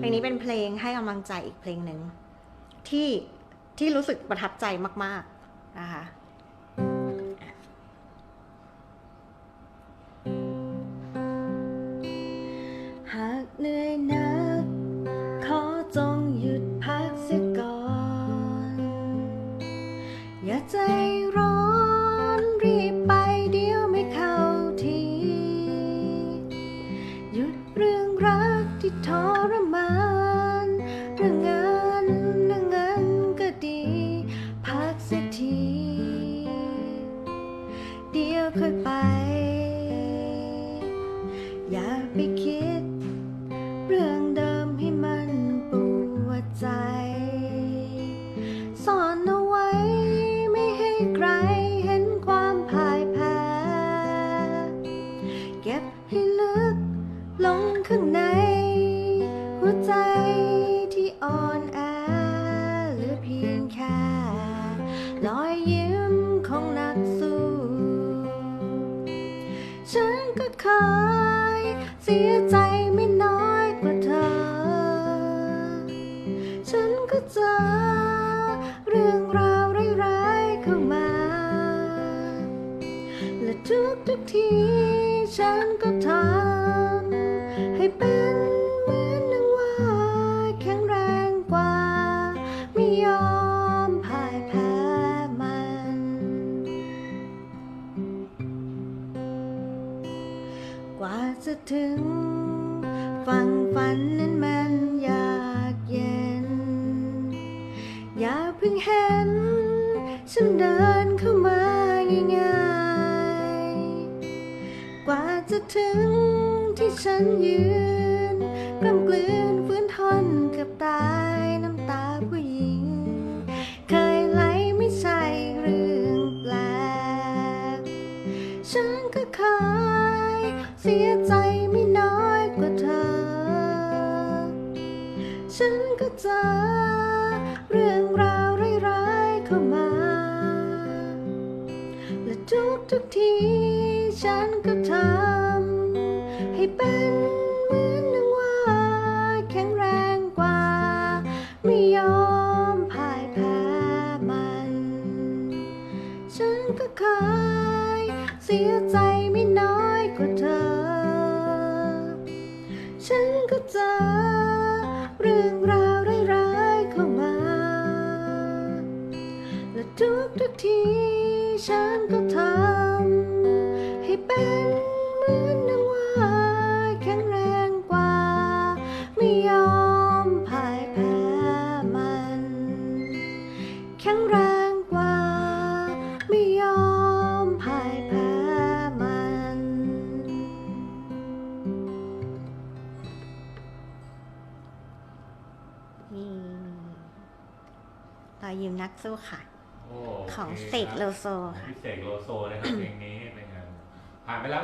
เพลงนี้เป็นเพลงให้กำลังใจอีกเพลงหนึ่งที่ที่รู้สึกประทับใจมาก ๆ นะคะหากเหนื่อยนัก ขอจงหยุดพักเสียก่อน อย่าใจร้อน ดี๋ยวค่อยไป อย่าไปคิด เรื่องเดิมให้มันปวดใจซ่อนเอาไว้ไม่ให้ใครเห็นความพ่ายแพ้ เก็บให้ลึกลงข้างใน หัวใจที่อ่อนแอหลือเพียงแค่รอยยิ้ม ก็เคย เสียใจไม่น้อยกว่าเธอ ฉันก็เจอ เรื่องราวร้ายๆเข้ามา และทุกทุกๆทีฉันก็ทำให้เป็น กว่าจะถึง ฝั่งฝันนั้นมันยากเย็น อย่าเพิ่งเห็น ฉันเดินเข้ามาง่ายๆ กว่าจะถึงที่ฉันยืนกล้ำกลืนฟื้นทนเกับตายน้ำตาผู้หญิง เคยไหลไม่ใช่เรื่องแปลก ฉันก็เคย เสียใจไม่น้อยกว่าเธอ ฉันก็เจอเรื่องราวร้ายๆเข้ามา และทุกทุกทีฉันก็ทำให้เป็นเหมือนนางว่าแข็งแรงกว่า ไม่ยอมพ่ายแพ้มัน ฉันก็เคยเสียใจไม่น้อยกว่าเธอ ทุกทุกทีฉันก็ทำให้เป็นเหมือนนางว่าแข็งแรงกว่า ไม่ยอมพ่ายแพ้มัน แข็งแรงกว่า ไม่ยอมพ่ายแพ้มัน นี่รอยยิ้มนักสู้ค่ะ ของโคเสกโลโซของค่ะพี่เสกโลโซนะครับเพลงนี้เป็นไงผ่านไปแล้ว